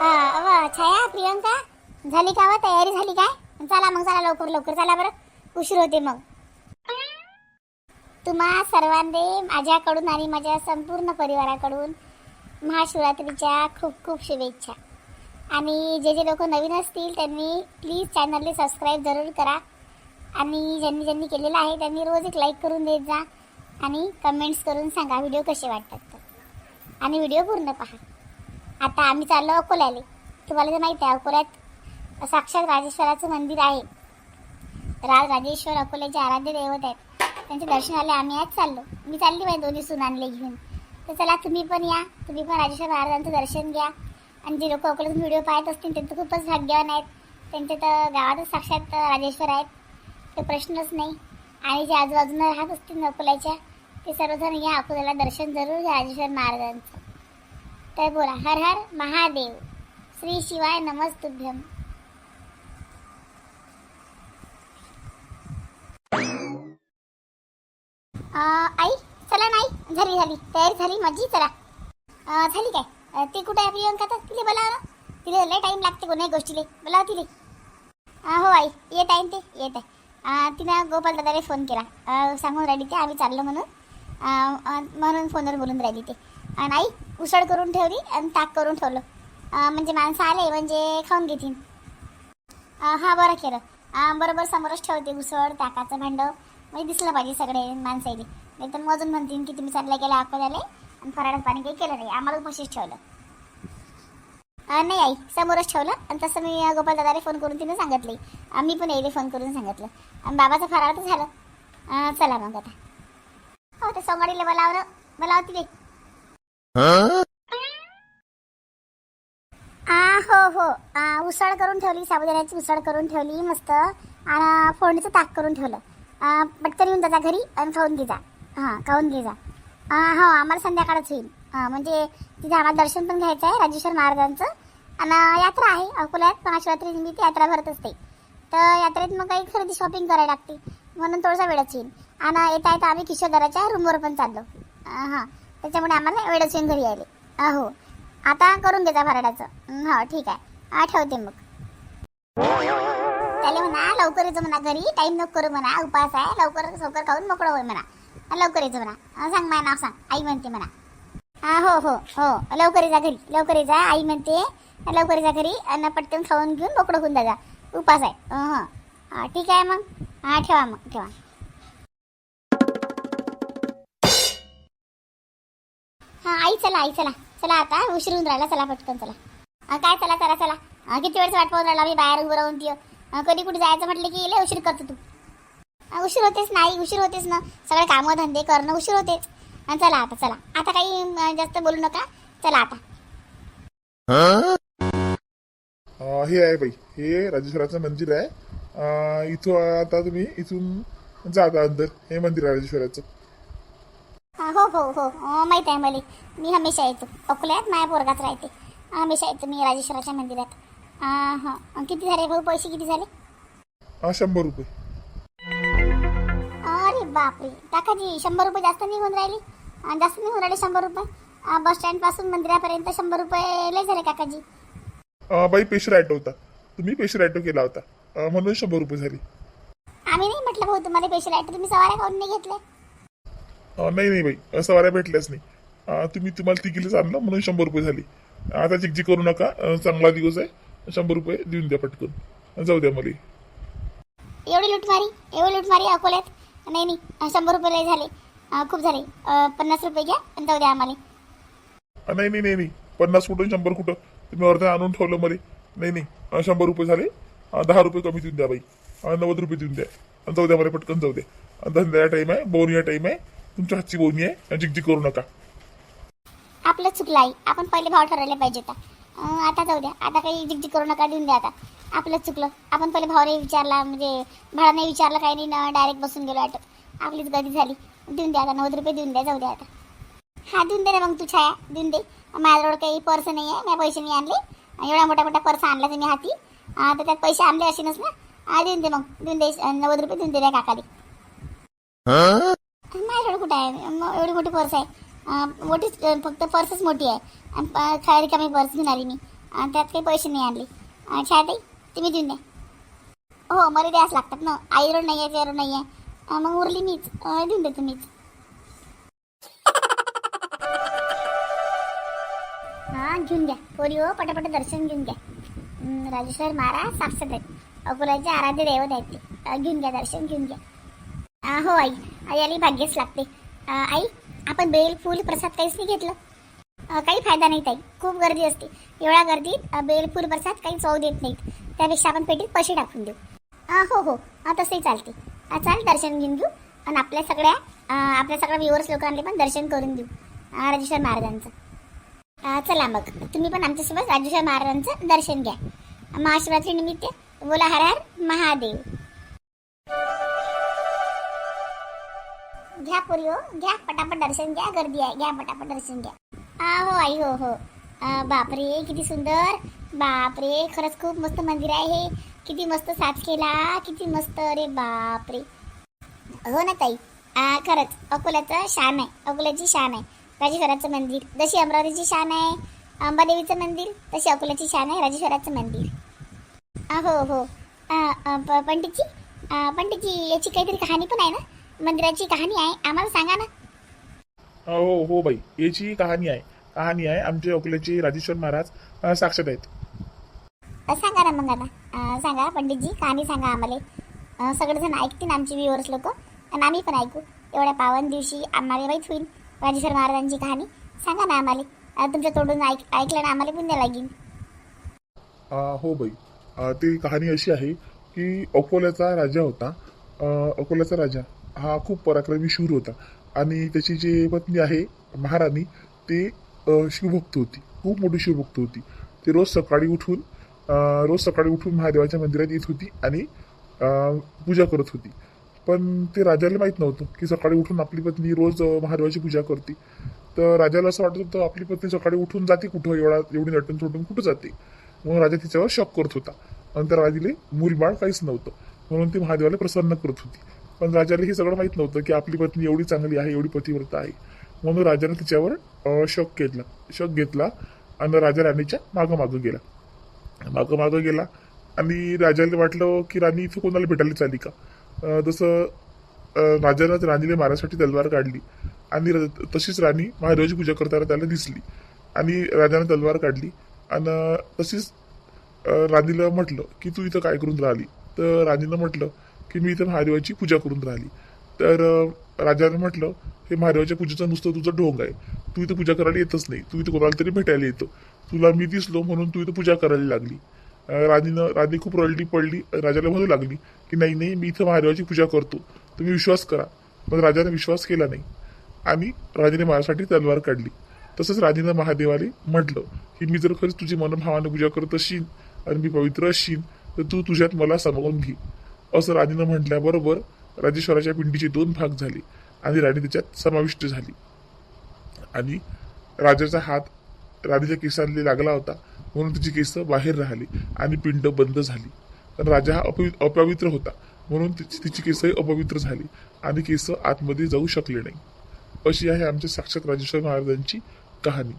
हा, अव, छाया प्रियंका झाली का व तयारी झाली काय? चला मग चला लवकर लवकर चला बरं. उशीर होते मग. तुम्हा सर्वांनी माझ्याकडून आणि माझ्या संपूर्ण परिवाराकडून महाशिवरात्रीच्या खूप खूप शुभेच्छा. आणि जे जे लोक नवीन असतील त्यांनी प्लीज चॅनलला सबस्क्राईब जरूर करा. आणि ज्यांनी ज्यांनी केलेलं आहे त्यांनी रोज एक लाईक करून देत जा. आणि कमेंट्स करून सांगा व्हिडिओ कसे वाटतात तर. आणि व्हिडिओ पूर्ण पहा. आता आम्ही चाललो अकोल्याला. तुम्हाला तर माहिती आहे अकोल्यात साक्षात राजेश्वराचं मंदिर आहे. राज राजेश्वर अकोल्याचे आराध्य दैवत आहेत. त्यांच्या दर्शनाला आम्ही आज चाललो. मी चालली पाहिजे दोन्ही सुनांले घेऊन. तर चला तुम्ही पण या. तुम्ही पण राजेश्वर महाराजांचं दर्शन घ्या. आणि जे लोक अकोल्यातून व्हिडिओ पाहत असतील त्यांचं खूपच भाग्यवान आहेत. त्यांचे तर गावातच साक्षात राजेश्वर आहेत. ते प्रश्नच नाही. आणि जे आजूबाजूला राहत असतील अकोल्याच्या ते सर्वजण या अकोल्याला दर्शन जरूर घ्या राजेश्वर महाराजांचं. तर बोला हर हर महादेव। श्री शिवाय नमस्तुभ्यम आई चला नाही झाली झाली तयारी झाली माझी चला. झाली काय? ती कुठे आहे प्रियंका तर? तिला बोलाव ना. तिला लय टाईम लागते कोणाही गोष्टीले. बोलाव तिले. हो आई येत आहे ना ते? येत आहे. तिनं गोपाल दादाने फोन केला. सांगून राहिली ते आम्ही चाललो म्हणून. म्हणून फोनवर बोलून राहिली ते. आणि आई उसळ करून ठेवली आणि ताक करून ठेवलं. म्हणजे माणसं आले म्हणजे खाऊन घेतील. हां हा बरं केलं. बरोबर समोरच ठेवते उसळ ताकाचं भांडं. म्हणजे दिसलं पाहिजे सगळे माणसं येते नाही तर अजून म्हणतील की तुम्ही चालल्या गेला अकोल्याले आणि फराळात पाणी काही केलं नाही. आम्हाला उपाशीच ठेवलं. नाही आई समोरच ठेवलं आणि तसं मी अं, गोपाल फोन करून तिने सांगितले. आम्ही पण यायला फोन करून सांगितलं. आणि बाबाचं फराळ तर झालं. चला मग आता. हो ते सोमवारीला बोलावलं बोलावती तिथे हो हो. उसळ करून ठेवली साबुदाण्याची उसळ करून ठेवली मस्त. आणि फोडणीचं ताक करून ठेवलं. पटकन येऊन जा घरी आणि खाऊन घे जा. हां खाऊन घे जा. हो आम्हाला संध्याकाळच होईल. म्हणजे तिथे आम्हाला दर्शन पण घ्यायचं आहे राजेश्वर महाराजांचं. आणि यात्रा आहे अकोल्यात महाशिवरात्री निमित्त यात्रा भरत असते तर यात्रेत मग काही खरेदी शॉपिंग करायला लागते म्हणून थोडासा वेळच येईल. आणि येता येता आम्ही किशोरदाराच्या रूमवर पण चाललो. हां. त्याच्यामुळे आम्हाला वेळच येऊन घरी आले हो आता करून घेता फराडाचं हा हो, ठीक आहे. हा ठेवते मग. त्याला म्हणा लवकर येतो म्हणा घरी टाइम नको करू म्हणा उपास आहे लवकर लवकर खाऊन मोकळं होय म्हणा. लवकर येतो म्हणा. सांग माझं नाव सांग आई म्हणते म्हणा. हा हो हो हो लवकर जा घरी लवकर जा आई म्हणते लवकर जा घरी अन्न पटकन खाऊन घेऊन मोकळं होऊन जा उपास आहे. हा. ठीक आहे मग. हा ठेवा मग ठेवा. हा आई चला आई चला. चला आता उशीर होऊन राहिला चला पटकन चला. काय चला चला चला. किती वेळेस वाट पाहून राहिला मी बाहेर उभं राहून ती कधी कुठे जायचं म्हटलं की लय उशीर करतो तू. हा, उशीर होतेच नाही उशीर होतेच ना. सगळे कामं धंदे करणं उशीर होतेच. हा, चला आता चला. आता काही अं, जास्त बोलू नका. चला आता. अं, हे आहे बाई. हे राजेश्वराचं मंदिर आहे. अं, इथं आता तुम्ही इथून जाता अंदर. हे मंदिर आहे राजेश्वराचं. हा, हो. हो माहीत आहे मला. मी हमेशा येतो. अकोल्यात माया पोरगात राहते. हमेशा येतो मी राजेश्वराच्या मंदिरात. हां. हां किती झाले भाऊ? पैसे किती झाले? शंभर रुपये. अरे बापरे. काकाजी शंभर रुपये जास्त नाही होऊन राहिली? अं, जास्त नाही होऊन राहिले शंभर रुपये? बस स्टँडपासून मंदिरापर्यंत शंभर रुपये लय झाले काकाजी. बाई पेशर ॲटो होता. तुम्ही पेशर ॲटो केला होता. म्हणून शंभर रुपये झाली. आम्ही नाही म्हटलं भाऊ तुम्हाला पैसे लाइट तुम्ही सवाऱ्या काऊन नाही घेतले? अं, नाही नाही बाई असं वाऱ्या भेटल्याच नाही. तुम्ही तुम्हाला तिकीटच आणलं म्हणून शंभर रुपये झाली. आता चिकचिक करू नका. चांगला दिवस आहे. शंभर रुपये देऊन द्या पटकन. जाऊ द्या मला. एवढी लुटमारी? एवढी लुटमारी अकोल्यात? नाही नाही. शंभर रुपये लय झाले. खूप झाले. पन्नास रुपये घ्या आणि जाऊ द्या आम्हाला. नाही नाही नाही नाही. पन्नास कुठं शंभर कुठं? तुम्ही अर्धा आणून ठेवलं मला. नाही नाही. शंभर रुपये झाले. दहा रुपये कमी देऊन द्या बाई. नव्वद रुपये देऊन द्या. जाऊ द्या मला पटकन जाऊ द्या. अन् धंद्याचा टाईम आहे बोनिया टाईम आहे. तुमच्या हातची बोनी आहे? अन् जिगजिग करू नका. आपलं चुकलं आई आपण पहिले भाव ठरवले पाहिजे होता आता जाऊ द्या. आता काही जिगजिग करू नका देऊन द्या आता. आपलं चुकलं. आपण पहिले भाव नाही विचारला म्हणजे भाडा नाही विचारलं काही नाही ना डायरेक्ट बसून गेलो ऑटो आपलीच गर्दी झाली. देऊन द्या आता नव्वद रुपये देऊन द्या जाऊ द्या आता. हा देऊन दे ना मग तू छाया. देऊन दे. माझ्याजवळ काही पर्स नाही आहे मी पैसे नाही आणले. एवढा मोठा मोठा पर्स आणला तुम्ही हाती. तर त्यात पैसे आणले असेनच ना. हा देऊन दे मग. देऊन दे नव्वद रुपये देऊन दे कुठं आहे. म- एवढी मोठी पर्स आहे. मोठीच फक्त पर्सच मोठी आहे. आणि प- खाली रिकामी पर्स घेऊन आली मी. आणि त्यात काही पैसे नाही आणले. छान छायाताई तुम्ही देऊन द्या. हो मला द्यास लागतात ना. आईवर नाही आहे नाही आहे मग उरली मीच. देऊन द्या तुम्हीच हा घेऊन घ्या. पोरी हो पटापट दर्शन घेऊन घ्या. राजेश्वर महाराज साक्षात आहेत अकोल्याचे आराध्य दैवत आहेत ते. घेऊन घ्या दर्शन घेऊन घ्या. हो आई. आई आली भाग्यच लागते. आई आपण बेल फूल प्रसाद काहीच नाही घेतलं. काही फायदा नाही ताई. खूप गर्दी असते. एवढ्या गर्दीत बेल फूल प्रसाद काही चव देत नाहीत. त्यापेक्षा आपण पेटीत पैसे टाकून देऊ. हो हो. तसंही चालते. चाल दर्शन घेऊन घेऊ. आणि आपल्या सगळ्या आपल्या सगळ्या व्ह्युअर्स लोकांना पण दर्शन करून देऊ. राजेश्वर महाराजांचं. चला मग. तुम्ही पण आमच्यासोबत राजेश्वर महाराजांचं दर्शन घ्या. महाशिवरात्री निमित्त बोला हर हर महादेव. घ्या पोरी हो घ्या पटापट दर्शन घ्या गर्दी आहे घ्या पटापट दर्शन घ्या. आ, हो आई हो हो. बापरे किती सुंदर. बापरे खरंच खूप मस्त मंदिर आहे हे. किती मस्त साज केला किती मस्त अरे बापरे. हो ना ताई. खरंच अकोल्याचं शान आहे अकोल्याची शान आहे. राजेश्वराचं मंदिर जशी अमरावतीची शान आहे अंबादेवीचं मंदिर तशी अकोल्याची शान आहे राजेश्वराचं मंदिर. हो हो. पंडितजी? पंडितजी याची काहीतरी कहाणी पण आहे ना? मंदिराची कहाणी आहे. आम्हाला सांगा ना. हो हो बाई. याची कहाणी आहे. कहाणी आहे. आमचे अकोल्याचे राजेश्वर महाराज अं, साक्षात आहेत. अ, सांगा ना मग आता. अ, सांगा पंडितजी कहाणी सांगा आम्हाला. अ, सगळेजण ऐकतील आमचे व्ह्युअर्स लोक. आणि आम्ही पण ऐकू. एवढ्या पावन दिवशी आम्हाला माहीत होईल राजेश्वर महाराजांची कहाणी. सांगा ना आम्हाला. अ, तुमच्या तोडून ऐक ऐकलं ना आम्हाला पुण्य लागेल. अं, हो बाई. अं, ती कहाणी अशी आहे की अकोल्याचा राजा होता. अं, अकोल्याचा राजा. हा खूप पराक्रमी शूर होता. आणि त्याची जी पत्नी आहे महाराणी ते शिवभक्त होती. खूप मोठी शिवभक्त होती. ते रोज सकाळी उठून रोज सकाळी उठून महादेवाच्या मंदिरात येत होती आणि पूजा करत होती. पण ते राजाला माहीत नव्हतं की सकाळी उठून आपली पत्नी रोज महादेवाची पूजा करते. तर राजाला असं वाटत होतं आपली पत्नी सकाळी उठून जाते कुठं एवढा एवढी नटून थोटून कुठं जाते? म्हणून राजा तिच्यावर शॉक करत होता. आणि त्या राजाले मूलबाळ काहीच नव्हतं. म्हणून ती महादेवाला प्रसन्न करत होती. पण राजाला हे सगळं माहीत नव्हतं की आपली पत्नी एवढी चांगली आहे एवढी पतिव्रता आहे. म्हणून राजाने तिच्यावर शक घेतला शक घेतला आणि राजा राणीच्या मागं मागं गेला. मागं मागं गेला आणि राजाला वाटलं की राणी इथं कोणाला भेटायला चाली का? जसं राजानंच राजानं राणीला मारण्यासाठी तलवार काढली आणि र- तशीच राणी महादेवाची पूजा करताना त्याला दिसली आणि राजानं तलवार काढली आणि तशीच राणीला म्हटलं की तू इथं काय करून राहिली? तर राणीनं म्हटलं की मी इथं महादेवाची पूजा करून राहिली. तर राजाने राजानं म्हटलं हे महादेवाच्या पूजेचं नुसतं तुझं ढोंग आहे. तू इथं पूजा करायला येतच नाही. तू इथं कोणाला तरी भेटायला येतो. तुला मी दिसलो म्हणून तू इथं पूजा करायला लागली. राणीनं राणी खूप रडली पडली. राजाला म्हणू लागली की नाही नाही मी इथं महादेवाची पूजा करतो. तुम्ही विश्वास करा. पण राजाने विश्वास केला नाही. आणि राजाने माझ्यासाठी तलवार काढली. तसंच राणीनं महादेवाने म्हटलं की मी जर खरंच तुझी मनभावाने पूजा करत असीन आणि मी पवित्र असीन तर तू तुझ्यात मला सामावून घे. असं राणीनं म्हटल्याबरोबर राजेश्वराच्या पिंडीचे दोन भाग झाले आणि राणी त्याच्यात समाविष्ट झाली. आणि राजाचा हात राणीच्या केसांनी लागला होता म्हणून तिची केस बाहेर राहिली आणि पिंड बंद झाली. पण राजा हा अपवि अपवित्र होता म्हणून तिची तिची केसही अपवित्र झाली आणि केस आतमध्ये जाऊ शकले नाही. अशी आहे आमच्या साक्षात राजेश्वर महाराजांची कहाणी.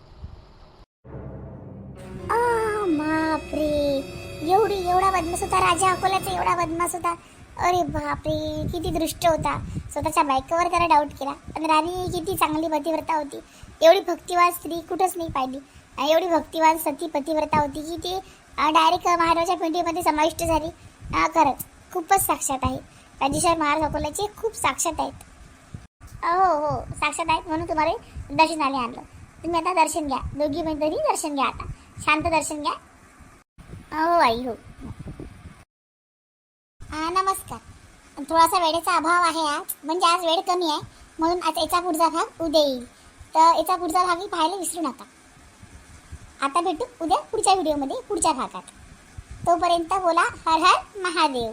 एवढी एवढा बदमाश होता राजा अकोल्याचा एवढा बदमाश होता अरे बापरे किती दृष्ट होता. स्वतःच्या बायकोवर त्याला डाऊट केला. पण राणी किती चांगली पतिव्रता होती. एवढी भक्तिवान स्त्री कुठंच नाही पाहिली. एवढी भक्तिवान सती पतिव्रता होती की ती डायरेक्ट महाराजाच्या पिंडीमध्ये समाविष्ट झाली. खरंच खूपच साक्षात आहे. राजेश्वर महाराज अकोल्याचे खूप साक्षात आहेत. हो हो साक्षात आहेत म्हणून तुम्हाला दर्शनाला आणलं. तुम्ही आता दर्शन घ्या. दोघी मैत्रिणी दर्शन घ्या आता. शांत दर्शन घ्या. हो आई हो. हा, नमस्कार. थोडासा वेळेचा अभाव आहे आज. म्हणजे आज वेळ कमी आहे. म्हणून आज याचा पुढचा भाग उद्या येईल. तर याचा पुढचा भागही पाहायला विसरू नका. आता भेटू उद्या पुढच्या व्हिडिओमध्ये पुढच्या भागात. तोपर्यंत बोला हर हर महादेव.